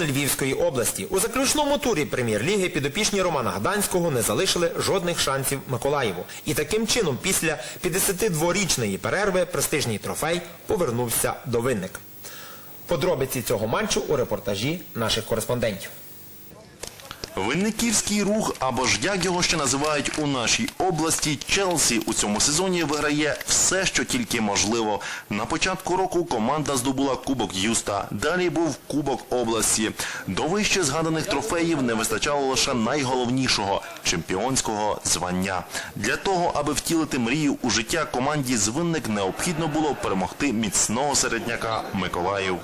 Львівської області у заключному турі прем'єр-ліги підопічні Романа Гданського не залишили жодних шансів Миколаєву. І таким чином після 52-річної перерви престижний трофей повернувся до винник. Подробиці цього матчу у репортажі наших кореспондентів. Винниківський рух, або ж як його ще називають у нашій області, Челсі у цьому сезоні виграє все, що тільки можливо. На початку року команда здобула Кубок Юста, далі був Кубок області. До вище згаданих трофеїв не вистачало лише найголовнішого чемпіонського звання. Для того, аби втілити мрію у життя команді з винник необхідно було перемогти міцного середняка Миколаїв.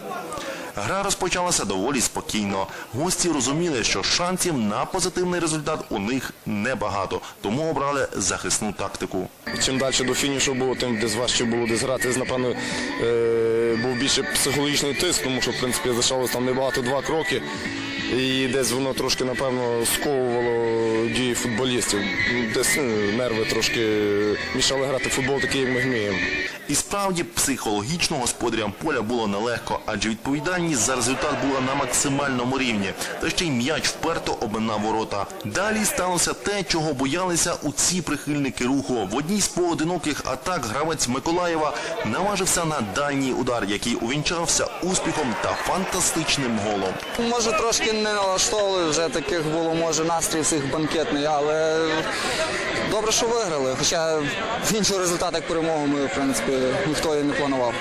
Гра розпочалася доволі спокійно. Гості розуміли, що шансів на позитивний результат у них небагато, тому обрали захисну тактику. Чим далі до фінішу було, тим десь важче було десь грати. Напевно, е, був більше психологічний тиск, тому що в принципі залишалось там небагато два кроки. І десь воно трошки, напевно, сковувало дії футболістів. Десь ну, нерви трошки мішали грати в футбол такий, як ми вміємо. І справді психологічно господарям поля було нелегко, адже відповідальність за результат була на максимальному рівні. Та ще й м'яч вперто обминав ворота. Далі сталося те, чого боялися у ці прихильники руху. В одній з поодиноких атак гравець Миколаєва наважився на дальній удар, який увінчався успіхом та фантастичним голом. Може трошки не налаштовували, вже таких було, може, настрій всіх банкетний, але добре, що виграли. Хоча іншого результату, як перемогу, ми, в принципі, ніхто і не планував.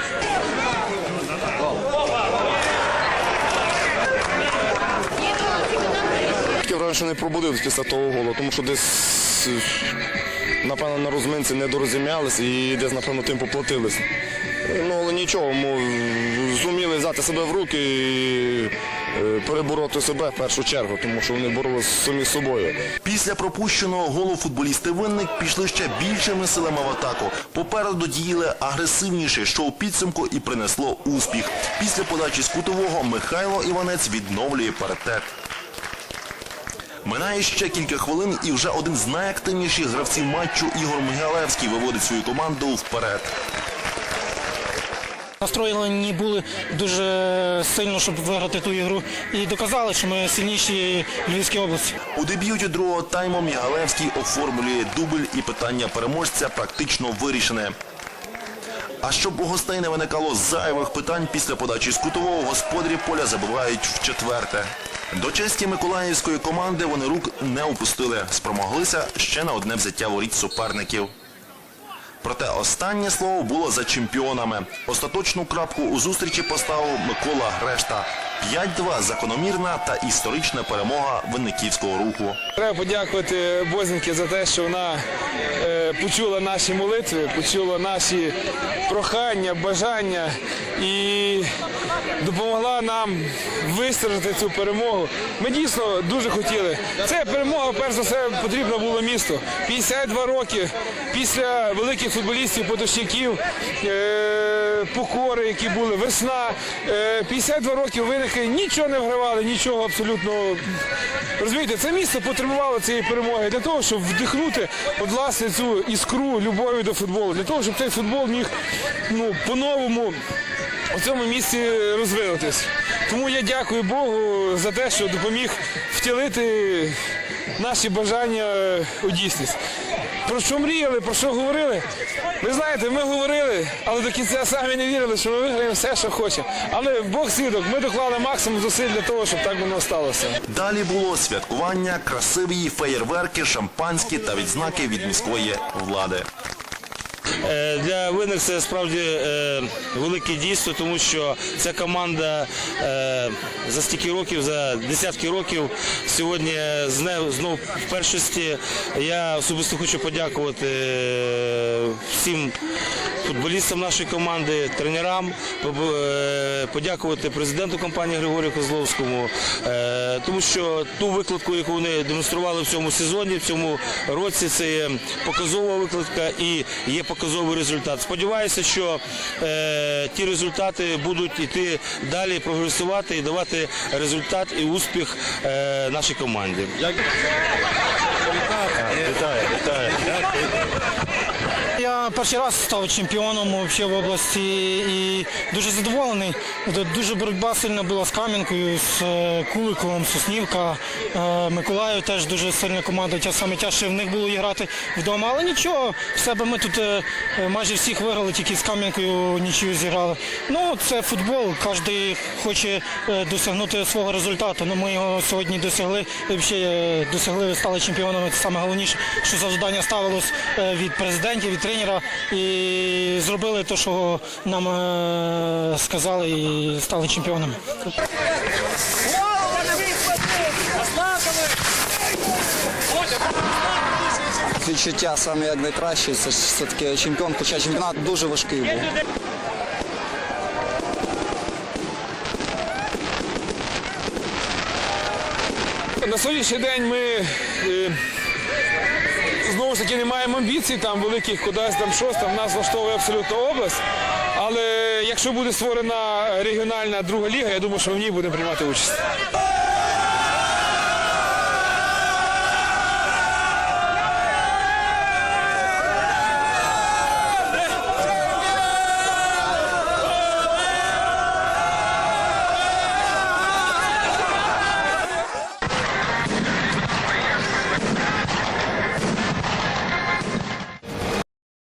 Таке враження, що не пробудились після того голу, тому що десь, напевно, на розминці не дорозумялись і десь, напевно, тим поплатились. Ну, але нічого, ми зуміли взяти себе в руки і перебороти себе в першу чергу, тому що вони боролися самі з собою. Після пропущеного голу футболісти винник пішли ще більшими силами в атаку. Попереду діяли агресивніше, що у підсумку і принесло успіх. Після подачі з кутового Михайло Іванець відновлює паритет. Минає ще кілька хвилин і вже один з найактивніших гравців матчу Ігор Мигалевський виводить свою команду вперед. Настроєні були дуже сильно, щоб виграти ту ігру, і доказали, що ми сильніші Львівській області. У дебюті другого тайму Мігалевський оформлює дубль і питання переможця практично вирішене. А щоб у гостей не виникало зайвих питань після подачі з кутового, господарі поля забувають в четверте. До честі миколаївської команди вони рук не опустили, спромоглися ще на одне взяття воріт суперників. Проте останнє слово було за чемпіонами. Остаточну крапку у зустрічі поставив Микола Грешта. 5-2 закономірна та історична перемога винниківського руху. Треба подякувати Бозінки за те, що вона е, почула наші молитви, почула наші прохання, бажання і допомогла нам вистражити цю перемогу. Ми дійсно дуже хотіли. Це перемога, перш за все, потрібно було місту. 52 роки після великих футболістів, поточників, е, покори, які були, весна. Е, 52 роки виники нічого не вгравали, нічого абсолютно. Розумієте, це місто потребувало цієї перемоги для того, щоб вдихнути от, власне цю іскру любові до футболу, для того, щоб цей футбол міг ну, по-новому у цьому місці розвинутись. Тому я дякую Богу за те, що допоміг втілити наші бажання у дійсність. Про що мріяли, про що говорили? Ви знаєте, ми говорили, але до кінця самі не вірили, що ми виграємо все, що хочемо. Але Бог свідок, ми доклали максимум зусиль для того, щоб так воно сталося. Далі було святкування, красиві феєрверки, шампанські та відзнаки від міської влади. Е, Для винних це справді е, велике дійство, тому що ця команда е, за стільки років, за десятки років сьогодні зне- знов в першості. Я особисто хочу подякувати всім футболістам нашої команди, тренерам, подякувати президенту компанії Григорію Козловському, тому що ту викладку, яку вони демонстрували в цьому сезоні, в цьому році, це є показова викладка і є показовий результат. Сподіваюся, що е, ті результати будуть йти далі, прогресувати і давати результат і успіх е, нашій команді. Я Перший раз став чемпіоном в області і дуже задоволений. Дуже боротьба сильна була з Кам'янкою, з е, Куликовим, Соснівка, е, Миколаїв теж дуже сильна команда. Тя саме тяжче в них було грати вдома. Але нічого, в себе ми тут е, майже всіх виграли, тільки з Кам'янкою нічию зіграли. Ну, це футбол, кожен хоче досягнути свого результату. Ну, ми його сьогодні досягли. Взагалі досягли, стали чемпіонами. Це саме головніше, що завдання ставилось від президентів, від тренера. І зробили те, що нам е, сказали, і стали чемпіонами. Відчуття саме як найкраще, це ж все-таки чемпіон, хоча чемпіонат дуже важкий був. На сьогоднішній день ми е, знову ж таки не маємо амбіцій там великих кудись там щось, там нас влаштовує абсолютно область. Але якщо буде створена регіональна друга ліга, я думаю, що в ній будемо приймати участь.